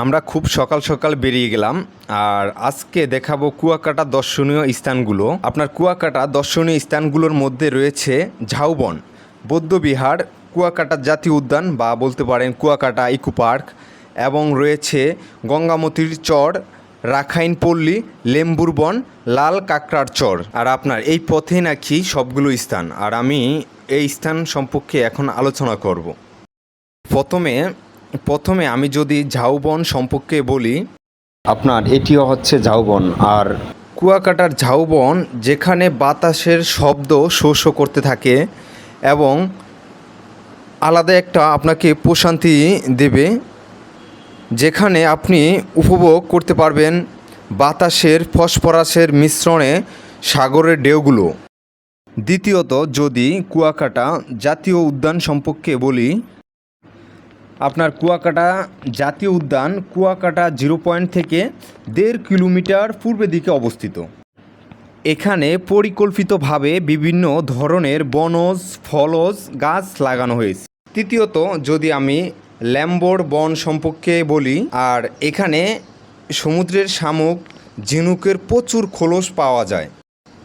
আমরা খুব সকাল সকাল বেরিয়ে গেলাম, আর আজকে দেখাবো কুয়াকাটা দর্শনীয় স্থানগুলো। আপনার কুয়াকাটা দর্শনীয় স্থানগুলোর মধ্যে রয়েছে ঝাউবন, বৌদ্ধবিহার, কুয়াকাটা জাতীয় উদ্যান বা বলতে পারেন কুয়াকাটা ইকো পার্ক, এবং রয়েছে গঙ্গামতির চর, রাখাইন পল্লী, লেম্বুর বন, লাল কাঁকড়ার চর। আর আপনার এই পথে নাকি সবগুলো স্থান। আর আমি এই স্থান সম্পর্কে এখন আলোচনা করব। প্রথমে প্রথমে আমি যদি ঝাউবন সম্পর্কে বলি আপনার এটিও হচ্ছে ঝাউবন আর কুয়াকাটার ঝাউবন যেখানে বাতাসের শব্দ শো শো করতে থাকে এবং আলাদা একটা আপনাকে প্রশান্তি দেবে যেখানে আপনি উপভোগ করতে পারবেন বাতাসের ফসফরাসের মিশ্রণে সাগরের ঢেউগুলো। দ্বিতীয়ত যদি কুয়াকাটা জাতীয় উদ্যান সম্পর্কে বলি আপনার কুয়াকাটা জাতীয় উদ্যান কুয়াকাটা জিরো পয়েন্ট থেকে দেড় কিলোমিটার পূর্বে দিকে অবস্থিত। এখানে পরিকল্পিতভাবে বিভিন্ন ধরনের বনজ, ফলজ গাছ লাগানো হয়েছে। তৃতীয়ত, যদি আমি ল্যাম্বোর বন সম্পর্কে বলি, আর এখানে সমুদ্রের শামুক, ঝিনুকের প্রচুর খোলস পাওয়া যায়।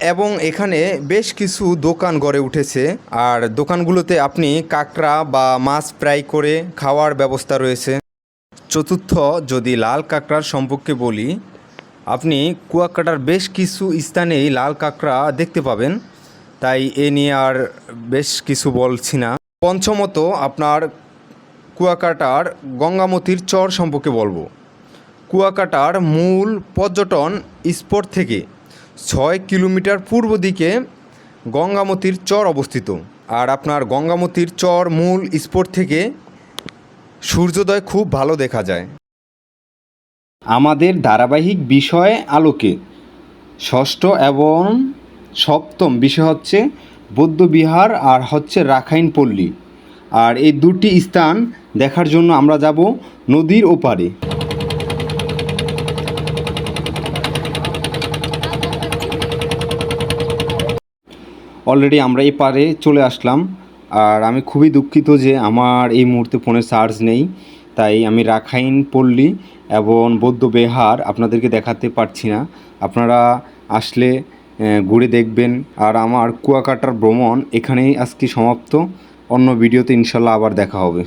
এবং এখানে বেশ কিছু দোকান গড়ে উঠেছে। আর দোকানগুলোতে আপনি কাঁকড়া বা মাছ ফ্রাই করে খাওয়ার ব্যবস্থা রয়েছে। চতুর্থ, যদি লাল কাঁকড়ার সম্পর্কে বলি, আপনি কুয়াকাটার বেশ কিছু স্থানেই লাল কাঁকড়া দেখতে পাবেন। তাই এ নিয়ে আর বেশ কিছু বলছি না। পঞ্চমত, আপনার কুয়াকাটার গঙ্গামতির চর সম্পর্কে বলব। কুয়াকাটার মূল পর্যটন স্পট থেকে ছয় কিলোমিটার পূর্ব দিকে গঙ্গামতির চর অবস্থিত। আর আপনার গঙ্গামতির চর মূল স্পট থেকে সূর্যোদয় খুব ভালো দেখা যায়। আমাদের ধারাবাহিক বিষয় আলোকে ষষ্ঠ এবং সপ্তম বিষয় হচ্ছে বৌদ্ধবিহার আর হচ্ছে রাখাইন পল্লী। আর এই দুটি স্থান দেখার জন্য আমরা যাব নদীর ওপারে। অলরেডি আমরা এই পারে চলে আসলাম। আর আমি খুবই দুঃখিত যে আমার এই মুহূর্তে ফোনে চার্জ নেই। তাই আমি রাখাইন পল্লী এবং বৌদ্ধ বেহার আপনাদেরকে দেখাতে পারছি না। আপনারা আসলে ঘুরে দেখবেন। আর আমার কুয়াকাটার ভ্রমণ এখানেই আজকে সমাপ্ত। অন্য ভিডিওতে ইনশাল্লাহ আবার দেখা হবে।